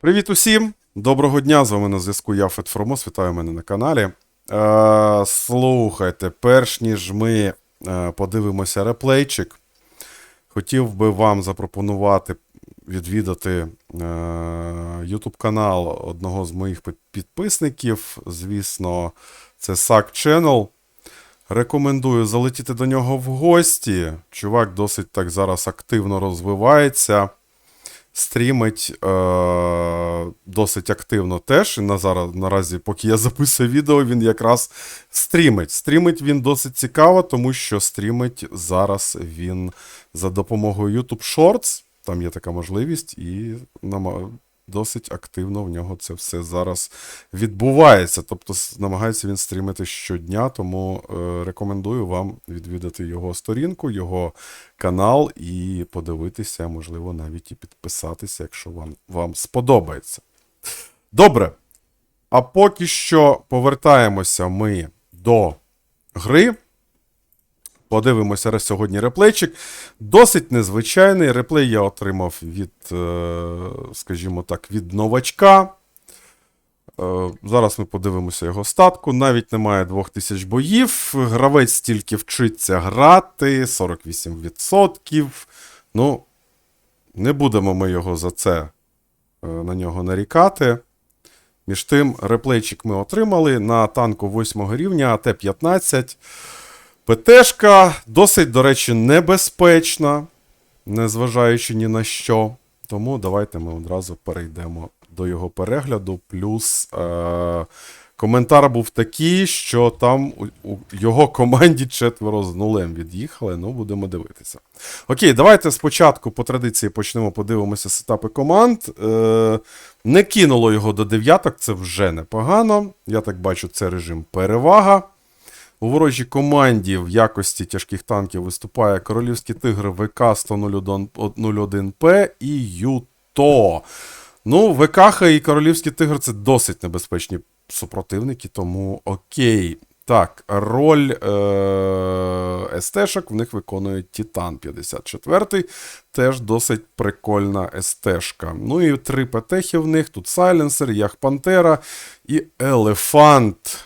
Привіт усім! Доброго дня! З вами на зв'язку я Фет Фромос. Вітаю мене на каналі. Е, слухайте, перш ніж ми е, подивимося реплейчик, хотів би вам запропонувати відвідати е, YouTube канал одного з моїх підписників. Звісно, це SAC Channel. Рекомендую залетіти до нього в гості. Чувак досить так зараз активно розвивається. Стрімить е- досить активно теж. І на зараз, наразі, поки я записую відео, він якраз стрімить. Стрімить він досить цікаво, тому що стрімить зараз він за допомогою YouTube Shorts. Там є така можливість, і досить активно в нього це все зараз відбувається. Тобто намагається він стрімити щодня, тому е, рекомендую вам відвідати його сторінку, його канал і подивитися, можливо, навіть і підписатися, якщо вам, вам сподобається. Добре. А поки що повертаємося ми до гри. Подивимося сьогодні реплейчик. Досить незвичайний. Реплей я отримав від, е, скажімо так, від новачка. Е, Зараз ми подивимося його статку. Навіть немає 2000 боїв. Гравець тільки вчиться грати, 48%. Ну, не будемо ми його за це е, на нього нарікати. Між тим, реплейчик ми отримали на танку 8 рівня АТ-15. ПТшка досить, до речі, небезпечна, незважаючи ні на що. Тому давайте ми одразу перейдемо до його перегляду. Плюс е- коментар був такий, що там у, у його команді четверо з нулем від'їхали. Ну, будемо дивитися. Окей, давайте спочатку по традиції почнемо подивимося сетапи команд. Е- не кинуло його до дев'яток, це вже непогано. Я так бачу, це режим перевага. У ворожій команді в якості тяжких танків виступає Королівський тигр ВК 101П і Юто. Ну, ВКХ і Королівський тигр це досить небезпечні супротивники, тому окей. Так, роль е- СТ-шок в них виконує Титан 54 Теж досить прикольна СТ-шка. Ну і три ПТХи в них. Тут Сайленсер, Ях Пантера і Елефант.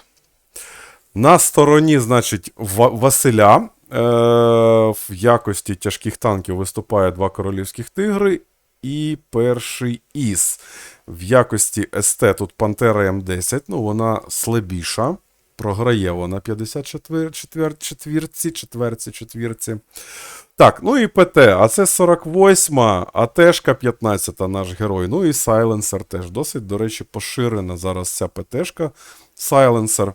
На стороні, значить, Василя е- в якості тяжких танків виступає два королівських тигри і перший Іс. В якості СТ тут Пантера М10, ну вона слабіша. Програє вона 54 четвер, четвірці, четверці, четвірці. Так, ну і ПТ, а це 48-ма, АТшка 15-та наш герой. Ну і Сайленсер теж. Досить, до речі, поширена зараз ця ПТшка. Сайленсер.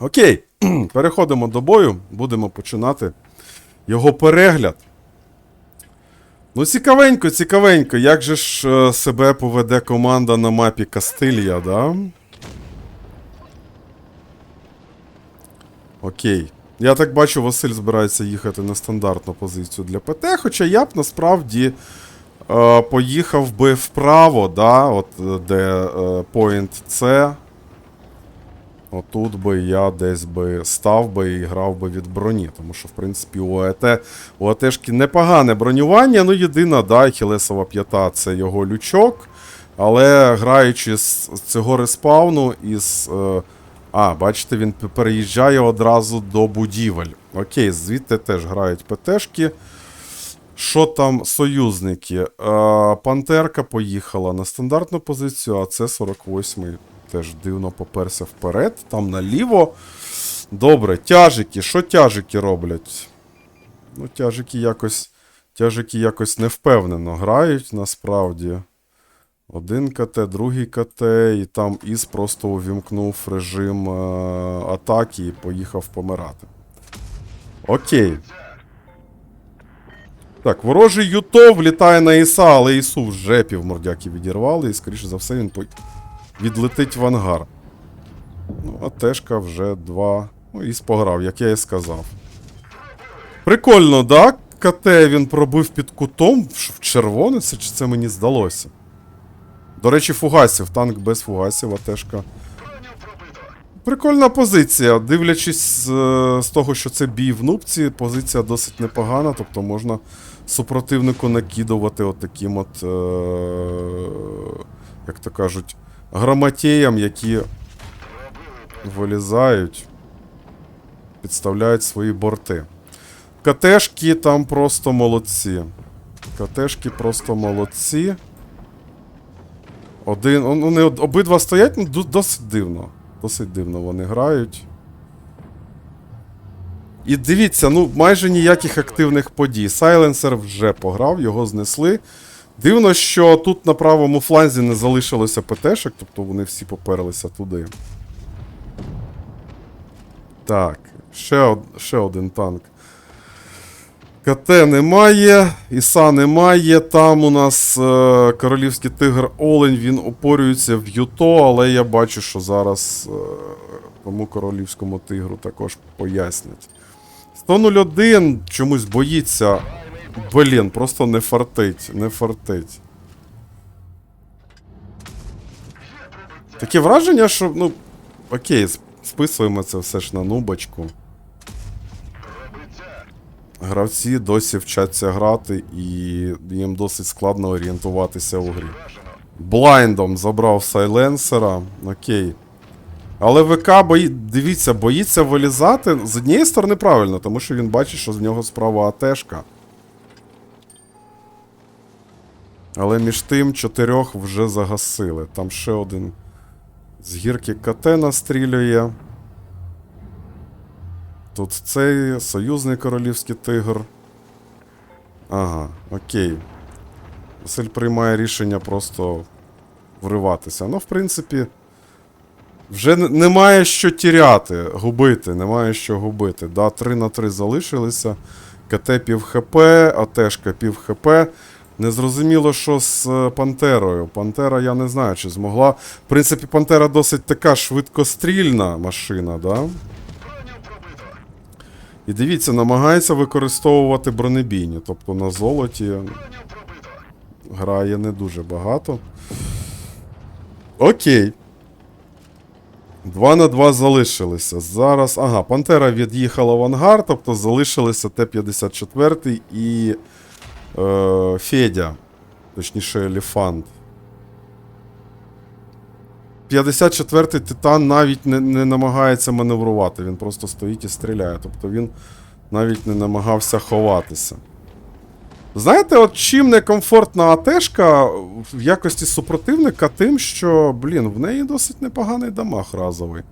Окей, переходимо до бою, будемо починати його перегляд. Ну, цікавенько, цікавенько. Як же ж е, себе поведе команда на мапі Кастилія, да? Окей. Я так бачу, Василь збирається їхати на стандартну позицію для ПТ, хоча я б насправді е, поїхав би вправо, да? От де е, point С. Отут би я десь би став би і грав би від броні, тому що, в принципі, у АЕТ у АТшки непогане бронювання. Ну, єдина, да, Хілесова п'ята це його лючок. Але граючи з цього респауну із. Е, а, бачите, він переїжджає одразу до будівель. Окей, звідти теж грають ПТшки. Що там союзники? Е, Пантерка поїхала на стандартну позицію, а це 48-й теж дивно поперся вперед. Там наліво. Добре, тяжики. Що тяжики роблять? Ну, тяжики якось. Тяжики якось невпевнено грають насправді. Один КТ, другий КТ, і там Іс просто увімкнув режим е- атаки і поїхав помирати. Окей. Так, ворожий Юто влітає на Іса, але Ісу вже півмордяки відірвали, і, скоріше за все, він по... відлетить в ангар. Ну, а Тешка вже два. Ну, Іс пограв, як я і сказав. Прикольно, да? КТ він пробив під кутом в червоне, це чи це мені здалося? До речі, фугасів, танк без фугасів, АТшка. Прикольна позиція. Дивлячись е, з того, що це бій в нубці, позиція досить непогана, тобто можна супротивнику накидувати от от е, як то кажуть, грамотеям, які вилізають, підставляють свої борти. КТшки там просто молодці. КТшки просто молодці. Один. Вони обидва стоять, ну, досить дивно. Досить дивно вони грають. І дивіться, ну майже ніяких активних подій. Сайленсер вже пограв, його знесли. Дивно, що тут на правому фланзі не залишилося ПТшок, тобто вони всі поперлися туди. Так, ще, ще один танк. КТ немає, Іса немає. Там у нас е, королівський тигр Олень, він опорюється в Юто, але я бачу, що зараз е, тому королівському тигру також пояснять. 101 чомусь боїться. Блін, просто не фартить, не фартить. Таке враження, що, ну, окей, списуємо це все ж на нубочку. Гравці досі вчаться грати, і їм досить складно орієнтуватися у грі. Блайндом забрав сайленсера. Окей. Але ВК бої... дивіться, боїться вилізати. З однієї сторони правильно, тому що він бачить, що з нього справа АТшка. Але між тим чотирьох вже загасили. Там ще один з гірки КТ настрілює. Тут цей союзний королівський тигр. Ага, окей. Василь приймає рішення просто вриватися. Ну, в принципі, вже немає що тіряти, губити, немає що губити. Да, 3 на 3 залишилися. КТ пів ХП, АТшка пів ХП. Незрозуміло, що з е, Пантерою. Пантера, я не знаю, чи змогла. В принципі, Пантера досить така швидкострільна машина, да? І дивіться, намагається використовувати бронебійні. Тобто на золоті грає не дуже багато. Окей. 2 на 2 залишилися. Зараз. Ага, Пантера від'їхала в ангар, тобто залишилися Т-54 і е, Федя. Точніше, Елефант. 54-й Титан навіть не, не намагається маневрувати, він просто стоїть і стріляє. Тобто він навіть не намагався ховатися. Знаєте, от чим некомфортна АТшка в якості супротивника, тим, що, блін, в неї досить непоганий дамаг разовий.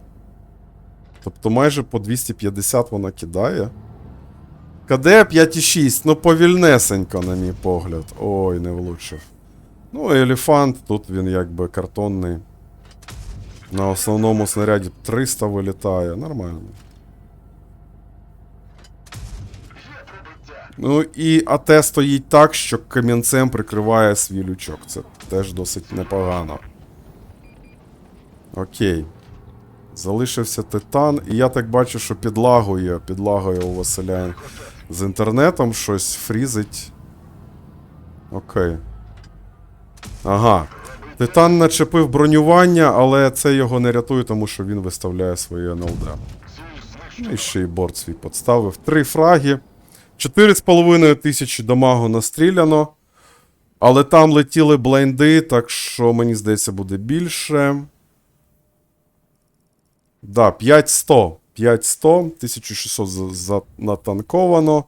Тобто майже по 250 вона кидає. КД 5,6, ну повільнесенько, на мій погляд. Ой, не влучив. Ну, елефант, тут він якби картонний. На основному снаряді 300 вилітає. Нормально. Ну і АТ стоїть так, що камінцем прикриває свій лючок. Це теж досить непогано. Окей. Залишився титан, і я так бачу, що підлагує, підлагує у Василя з інтернетом щось фрізить. Окей. Ага. Титан начепив бронювання, але це його не рятує, тому що він виставляє своє НЛД. Ну і ще й борт свій подставив. Три фраги. 4,5 тисячі дамагу настріляно. Але там летіли блайнди, так що мені здається, буде більше. Да, 5100. 5100, 1600 за, натанковано.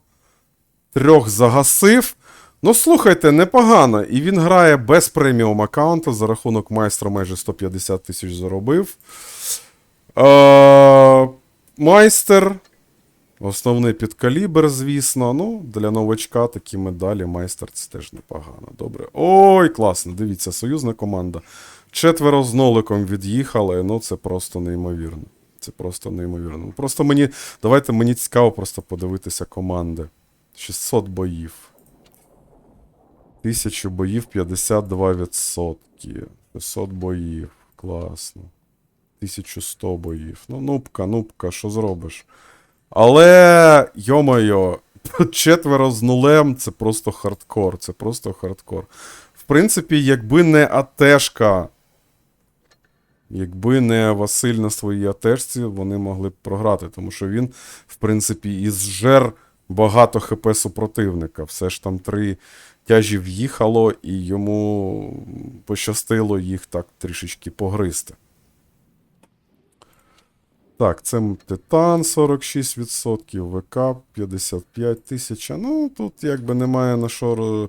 Трьох загасив. Ну, слухайте, непогано. І він грає без преміум аккаунту. За рахунок майстра майже 150 тисяч заробив. Е, майстер. Основний підкалібр, звісно. Ну, для новачка такі медалі майстер це теж непогано. Добре. Ой, класно. Дивіться, союзна команда. Четверо з ноликом від'їхали. Ну, це просто неймовірно. Це просто неймовірно. Просто мені. Давайте мені цікаво просто подивитися команди. 600 боїв. 1000 боїв 52%. 600 боїв. Класно. 1100 боїв. Ну, нубка, нубка, що зробиш? Але, йо-моє, четверо з нулем це просто хардкор. Це просто хардкор. В принципі, якби не АТшка, якби не Василь на своїй атешці вони могли б програти, тому що він, в принципі, і зжер багато ХП супротивника. Все ж там три тяжі в'їхало, і йому пощастило їх так трішечки погризти. Так, це Титан 46%, ВК 55 тисяч. Ну, тут якби немає на що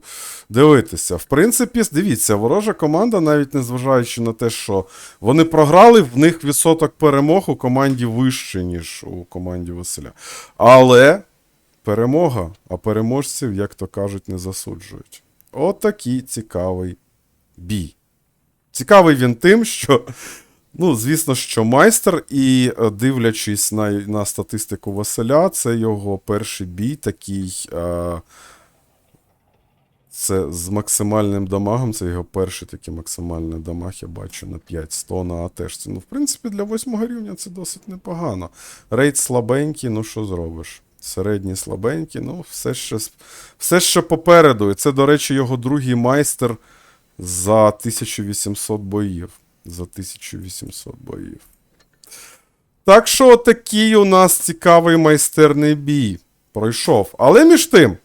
дивитися. В принципі, дивіться, ворожа команда, навіть незважаючи на те, що вони програли, в них відсоток перемог у команді вищий, ніж у команді Василя. Але перемога, а переможців, як то кажуть, не засуджують. Отакий цікавий бій. Цікавий він тим, що Ну, звісно, що майстер, і е, дивлячись на, на статистику Василя, це його перший бій такий. Е, це з максимальним дамагом, це його перший такий максимальний дамаг, я бачу на 500 на АТшці. Ну, в принципі, для восьмого рівня це досить непогано. Рейд слабенький, ну що зробиш? Середній слабенький, ну, все ще, все ще попереду. І це, до речі, його другий майстер за 1800 боїв. За 1800 боїв. Так що такий у нас цікавий майстерний бій пройшов. Але між тим,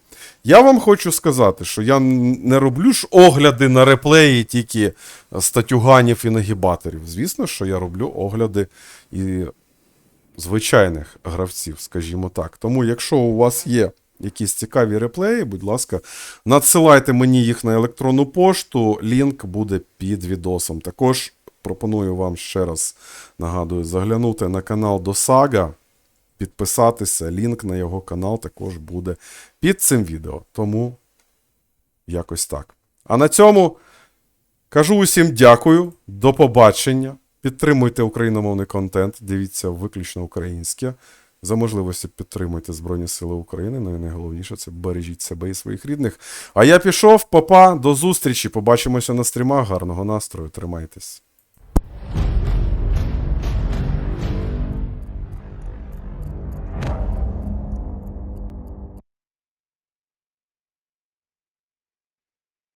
я вам хочу сказати, що я не роблю ж огляди на реплеї тільки статюганів і нагібаторів. Звісно, що я роблю огляди і звичайних гравців, скажімо так. Тому, якщо у вас є якісь цікаві реплеї, будь ласка, надсилайте мені їх на електронну пошту. Лінк буде під відосом. Також пропоную вам ще раз нагадую заглянути на канал Досага, підписатися. Лінк на його канал також буде під цим відео. Тому якось так. А на цьому кажу усім дякую, до побачення. Підтримуйте україномовний контент, дивіться виключно українське. За можливості підтримуйте Збройні Сили України. Ну і найголовніше це бережіть себе і своїх рідних. А я пішов, папа, до зустрічі. Побачимося на стрімах. Гарного настрою, тримайтесь.